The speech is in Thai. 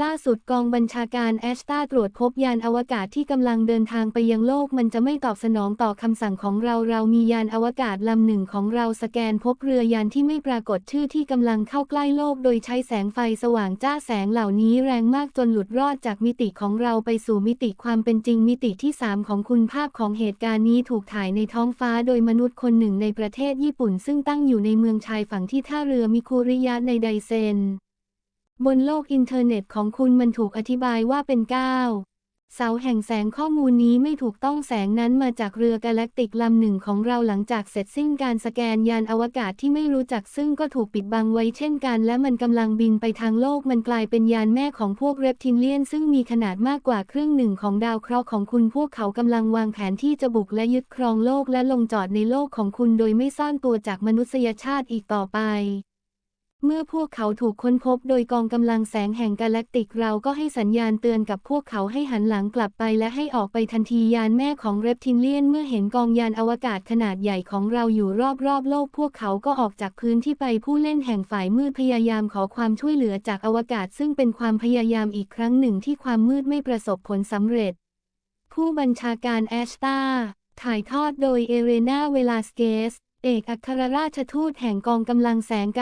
ล่าสุดกองบัญชาการแอสตาตรวจพบยานอวกาศที่กำลังเดินทางไปยังโลกมันจะไม่ตอบสนองต่อคำสั่งของเราเรามียานอวกาศลำหนึ่งของเราสแกนพบเรือยานที่ไม่ปรากฏชื่อที่กำลังเข้าใกล้โลกโดยใช้แสงไฟสว่างจ้าแสงเหล่านี้แรงมากจนหลุดรอดจากมิติของเราไปสู่มิติความเป็นจริงมิติที่ 3 ของคุณภาพของเหตุการณ์นี้ถูกถ่ายในท้องฟ้าโดยมนุษย์คนหนึ่งในประเทศญี่ปุ่น ซึ่งตั้งอยู่ในเมืองชายฝั่งที่ท่าเรือมิคุริยะในไดเซน บนโลกอินเทอร์เน็ตของคุณมันถูกอธิบายว่าเป็นก้าวเสาแห่งแสงข้อมูลนี้ไม่ถูกต้องแสงนั้นมาจากเรือกาแล็กติกลำหนึ่งของเราหลังจากเสร็จสิ้นการสแกนยานอวกาศที่ไม่รู้จักซึ่งก็ถูกปิดบังไว้เช่นกัน และมันกำลังบินไปทางโลกมันกลายเป็นยานแม่ของพวกเรปทินเลียนซึ่งมีขนาดมากกว่าครึ่งหนึ่งของดาวเคราะห์ของคุณพวกเขากำลังวางแผนที่จะบุกและยึดครองโลกและลงจอดในโลกของคุณโดยไม่ซ่อนตัวจากมนุษยชาติอีกต่อไป เมื่อพวกเขาถูกค้นพบโดยกองกำลังแสงแห่งกาแล็กติกเราก็ให้สัญญาณเตือนกับพวกเขาให้หันหลังกลับไปและให้ออกไปทันทียานแม่ของเรปทินเลียนเมื่อเห็นกองยานอวกาศขนาดใหญ่ของเราอยู่รอบๆโลก พวกเขาก็ออกจากพื้นที่ไปผู้เล่นแห่งฝ่ายมืดพยายามขอความช่วยเหลือจากอวกาศ ซึ่งเป็นความพยายามอีกครั้งหนึ่งที่ความมืดไม่ประสบผลสำเร็จ ผู้บัญชาการแอชตาถ่ายทอดโดยเอเรนาเวลาสเกส เอกอัครราชทูตแห่งกองกำลังแสง